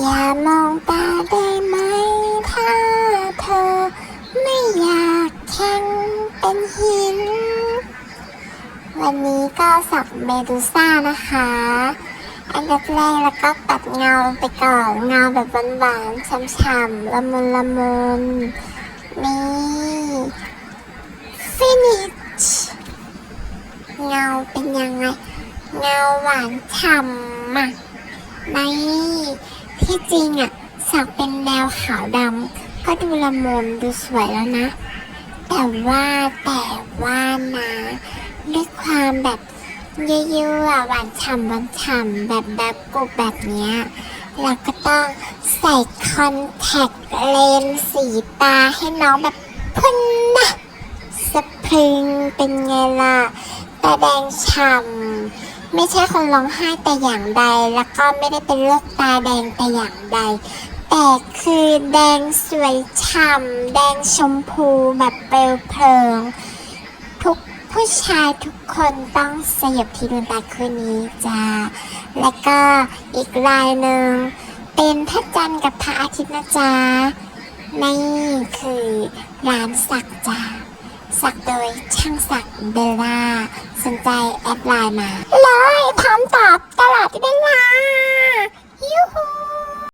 อย่ามองตาได้ไหม ถ้าเธอไม่อยากแข็งเป็นหิน วันนี้ก็สักเมดูซ่านะคะ อันดับแรกแล้วก็ปัดเงาไปก่อน เงาแบบหวานๆช่ำๆละมุนละมุนนี่ finish เงาเป็นยังไง เงาหวานฉ่ำอะไม่ ที่จริงอะสักเป็นแนวขาวดำก็ดูละมุนดูสวยแล้วนะ แต่ว่าแต่ว่านะด้วยความแบบเยอะๆอะหวานฉ่ำหวานฉ่ำแบบแบบกรุบแบบเนี้ยเราก็ต้องใส่คอนแทคเลนส์สีตาให้น้องแบบพุ่นนะสะพรึงเป็นไงล่ะตาแดงฉ่ำ ไม่ใช่คนร้องไห้แต่อย่างใด แล้วก็ไม่ได้เป็นโรคตาแดงแต่อย่างใด แต่คือแดงสวยฉ่ำแดงชมพูแบบเปลวเพลิง ทุกผู้ชายทุกคนต้องสยบที่ดวงตาคู่นี้จ้าแล้วก็อีกลายหนึ่งเป็นพระจันทร์กับพระอาทิตย์นะจ๊ะนี่คือร้านสักจ้า สักโดยช่างสักเบลล่าสนใจแอดไลน์มา เลยพร้อมตอบตลอดเวลายูฮู